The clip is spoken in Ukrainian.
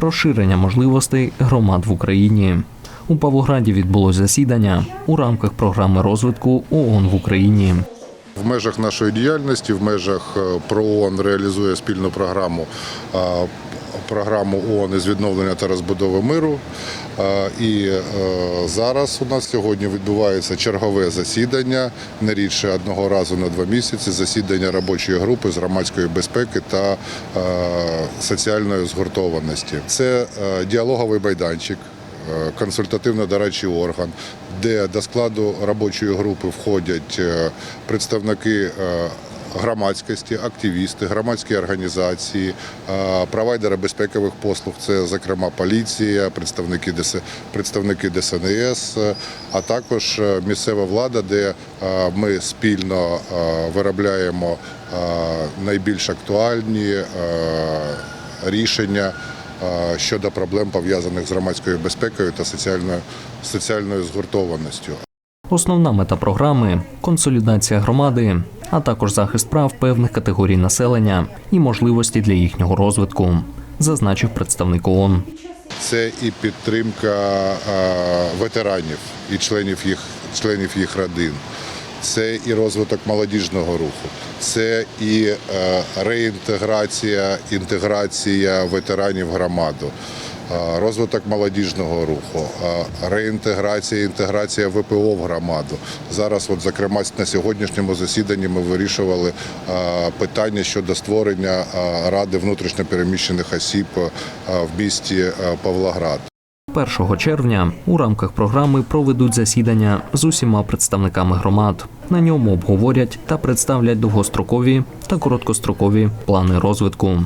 розширення можливостей громад в Україні. У Павлограді відбулось засідання у рамках програми розвитку ООН в Україні. В межах нашої діяльності, в межах е, ПРООН реалізує спільну програму. Програму ООН із відновлення та розбудови миру. І е, зараз у нас сьогодні відбувається чергове засідання, не рідше одного разу на два місяці. Засідання робочої групи з громадської безпеки та е, соціальної згуртованості. Це е, діалоговий майданчик, е, консультативно-дорадчий орган, де до складу робочої групи входять представники громадськості, активісти, громадські організації, провайдери безпекових послуг, це зокрема поліція, представники ДС, представники ДСНС, а також е, місцева влада, де е, ми спільно е, виробляємо найбільш актуальні рішення щодо проблем пов'язаних з громадською безпекою та соціальною, соціальною згуртованістю. Основна мета програми консолідація громади, а також захист прав певних категорій населення і можливості для їхнього розвитку, зазначив представник ООН. Це і підтримка ветеранів і членів їх, членів їх родин. Це і розвиток молодіжного руху, це і е, реінтеграція, інтеграція ветеранів громаду, розвиток молодіжного руху, реінтеграція, інтеграція ВПО в громаду. Зараз, от зокрема, на сьогоднішньому засіданні ми вирішували питання щодо створення ради внутрішньопереміщених осіб в місті Павлоград. 1 червня у рамках програми проведуть засідання з усіма представниками громад. На ньому обговорять та представлять довгострокові та короткострокові плани розвитку.